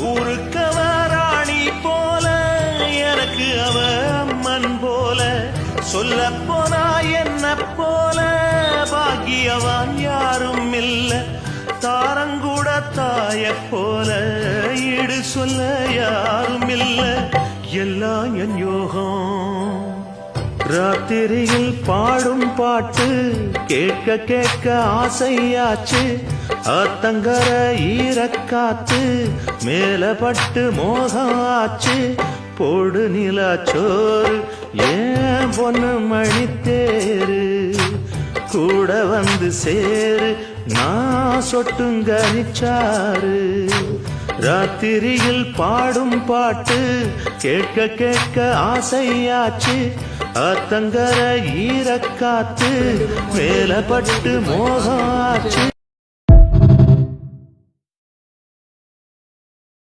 ஊருக்கவ ராணி போல எனக்கு அவ அம்மன் போல. சொல்ல போனா என்ன போல பாக்கியவான் யாரும் இல்ல. தாரங்கூட தாய போல ஈடு சொல்ல யாரும் இல்ல. எல்லாம் என் யோகம். ராத்திரியில் பாடும் பாட்டு கேட்க கேட்க ஆசையாச்சு. ஆத்தங்கர ஈரக்காத்து மேல பட்டு மோகம் ஆச்சு போடு சோறு ஏன் பொண்ணு மணித்தேரு? கூட வந்து சேரு நான் சொட்டுங்க நிச்சாறு. ராத்திரியில் பாடும் பாட்டு கேட்க கேட்க ஆசையாச்சு. ஆத்தங்கர ஈரக்காத்து மேலப்பட்டு மோகம் ஆச்சு